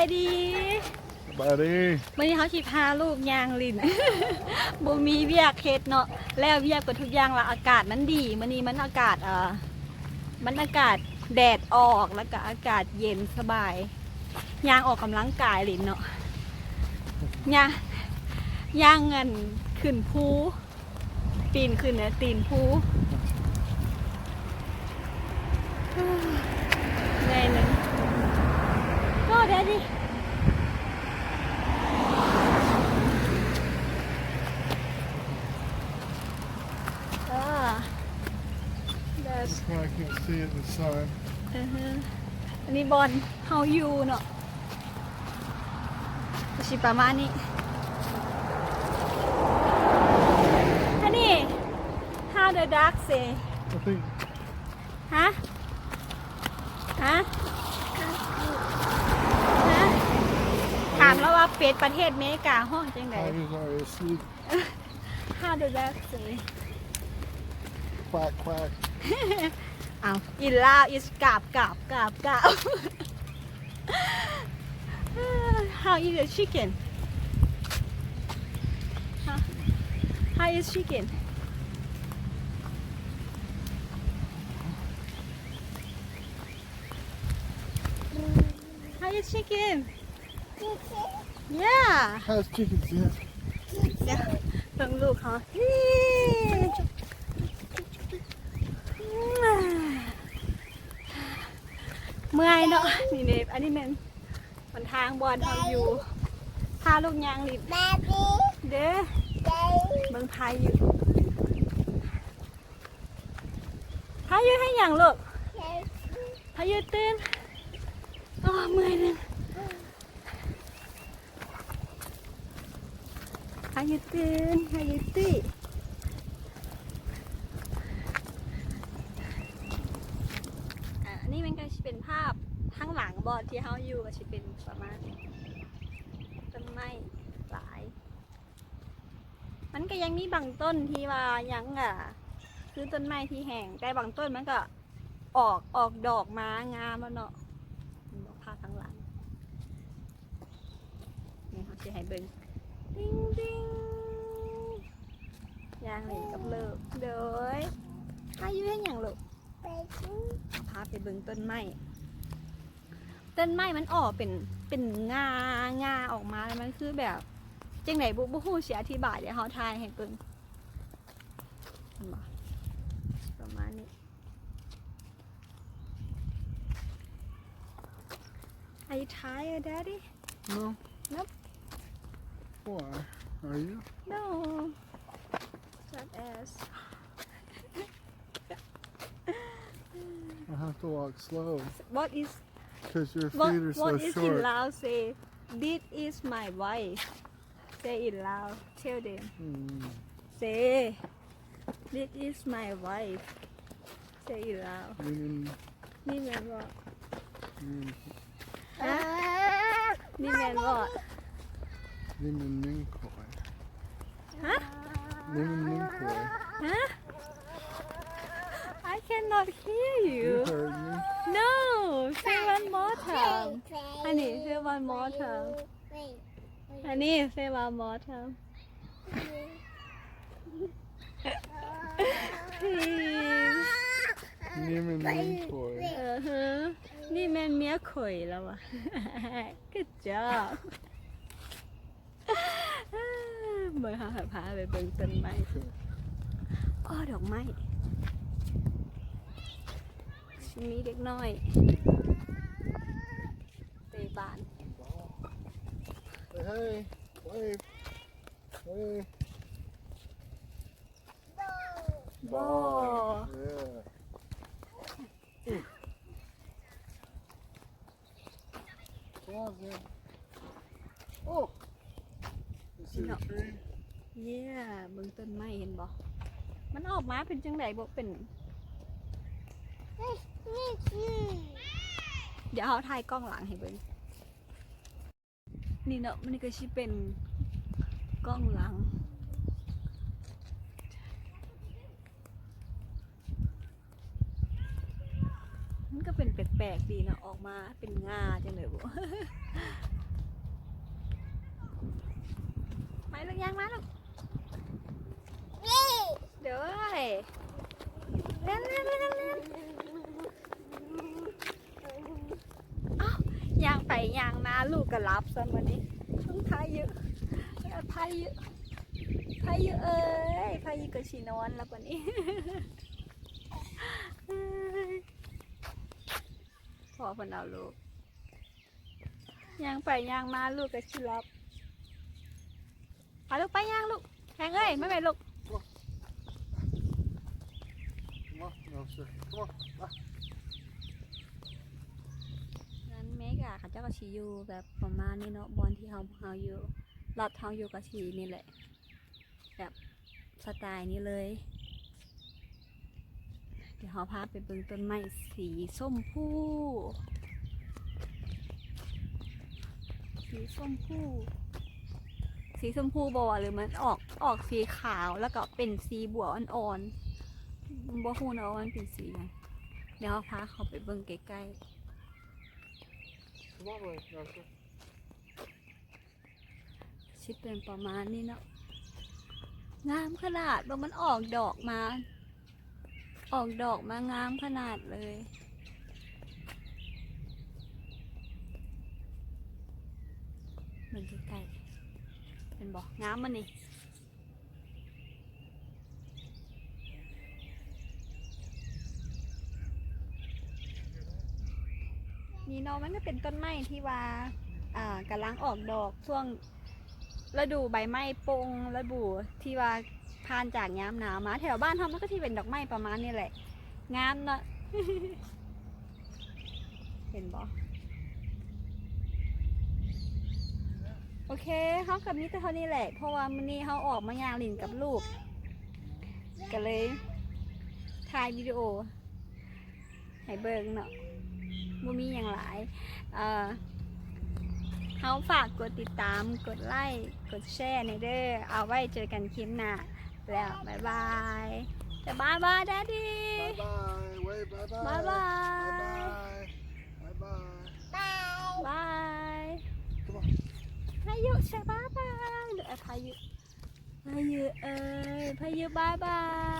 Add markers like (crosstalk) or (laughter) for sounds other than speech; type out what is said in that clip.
ายดีบายดีวันนี้เขาสิพาลูกยางลินบ่มีเวียกเฮ็ดเนาะแล้วเวียกก็ทุกอย่างละอากาศมันดีมื้อนี้มันอากาศเอ่อมันอากาศแดดออกแล้วก็อากาศเย็นสบายยางออกกำลังกายลินเนาะยางยางเงินขึ้นภูปีนขึ้นเนี่ยตีนภู ไงหนึ่งก็ได้ดิอ่า that's That's why I can't see it in the sun. อือฮึอันนี้บอลเฮาอยู่เนาะก็สิประมาณนี้ อันนี้ how the duck say I think ฮะฮะ ฮะ ถามแล้วว่า เป็ดประเทศเมกาห้องจังได tigers are asleep. how the duck say Quack, quack. เอาอินลาวอิสกาบกาบกาบกาบ How is the chicken? How, how is chicken? How is chicken? Yeah. How's chickens yet? เดี๋ยวเบิ่งลูกเขานี่เมื่อยเนาะนี่เนบอันนี้แมันมันทางบอลเขาอยู่พาลูกยางลิบเด้อเบิ่งพายอยู่พายอยู่ให้หยังลูกพายอยู่ตื่นอ๋อเมื่อยหนึง How you doing? How you doing? อ่าอันนี้มันก็จะเป็นภาพข้างหลังบอดที่เขาอยู่ก็จะเป็นประมาณต้นไม้หลาย มันก็ยังมีบางต้นที่ว่ายังอะ คือต้นไม้ที่แห้งแต่บางต้นมันก็ออกออกดอกมางามแล้วเนาะภาพข้างหลังนี่เขาจะให้เบิ่ง ดิ้งดิ้งยางเหลนกับเลิกเด้ยอายุเห็นอย่างลูกเอาพาไปเบิ่งต้นไม้ต้นไม้มันออกเป็นเป็นงางาออกมาแล้วมันคือแบบจังไหนบุบุฮู้เสียอธิบายเดี๋ยวเขาทายให้เบิ่งเห็นบ่ประมาณนี้ Are you tired, Daddy? No. Nope. Why? Are you? No. Not ass. I have to walk slow. What is? Because your feet what, are so what short. What is loud? Say, this is my wife. Say it loud. Tell them. Mm. Say, this is my wife. Say it loud. Mm. This is. Mm. Ah, this is my. นี่แมนว่า meaning Ninkoi. ฮะ Meaning Ninkoi. ฮะ I cannot hear You you. heard me. No. Say one more time. Honey, say one more time. Honey, say one more time. Please. Meaning Ninkoi. เออฮะนี่แม่นเมียข่อยแล้ววะ (laughs) Good job เมื่อหาพาไปเบิ่งต้นไม้อ้อดอกไม้มีเด็กน้อยเตะบาน Say hey. Wave. Wave. บอ Yeah. Come on, Zan. Oh. You see No. the tree? เย่เบิ่งต้นไม้เห็นบ่มันออกมาเป็นจังไดบ่เป็นเดี๋ยวเขาถ่ายกล้องหลังให้เบิ่งนี่เนาะมันก็สิเป็นกล้องหลัง มันก็เป็นแปลกๆดีเนาะออกมาเป็นงาจังเลยบ่ ยางมาลูกเดี๋ยวเล่นเล่นเล่นเล่นเล่นเอ้ายางไปยางมาลูกก็รับซะวันนี้ต้องพายุพายุพายุเอ้ยพายุก็ชีนอนแล้ววันนี้พอคนเอาลูกยางไปยางมาลูกก็ชิรับ เอาลูกไปยางลูกแทงเอ้ยไม่ไปลูก Come on, no, sir. Come on. นั้นเมกะเขาเจ้าก็ชีอยู่แบบประมาณนี้เนาะบอลที่เฮาเฮาอยู่รอดเฮาอยู่กับชีนี่แหละ แบบสไตล์นี้เลย เดี๋ยวเฮาพาไปเบิ่งต้นไม้สีส้มผู้สีส้มผู้ สีส้มผู้บอหรือมันออกออกสีขาวแล้วก็เป็นสีบัวอ่อนๆบ่ฮู้เนาะว่ามันเป็นสีหยังเดี๋ยวพาเขาไปเบิ่งใกล้ๆชิดเป็นประมาณนี้เนาะงามขนาดว่ามันออกดอกมา ออกดอกมางามขนาดเลยมันใกล้ๆ เป็นบอกงามมันนี่นี่เนาะมันก็เป็นต้นไม้ที่ว่าอ่ากำลังออกดอกช่วงฤดูใบไม้ปงฤดูที่ว่าผ่านจากยามหนาวมา แถวบ้านเขามันก็ที่เป็นดอกไม้ประมาณนี้แหละ งามเนาะ เห็นบ่ โอเคเขากับนี้แต่เท่านี้แหละ เพราะว่ามื้อนี้เขาออกมายางลินกับลูกก็เลยถ่ายวิดีโอ ให้เบิ่งเนาะบ่มีอย่างหลาย เอ่อเขาฝากกดติดตาม กดไลค์ กดแชร์ในเด้อ เอาไว้เจอกันคลิปหน้า แล้ว บ๊ายบาย แต่บายบายดดดี้ Bye bye. Wave bye bye. บายบาย Bye bye. Bye bye. บาย Come on. ช่บายบายเดี๋ยวพายุพายุเอ้ยพายุบายบาย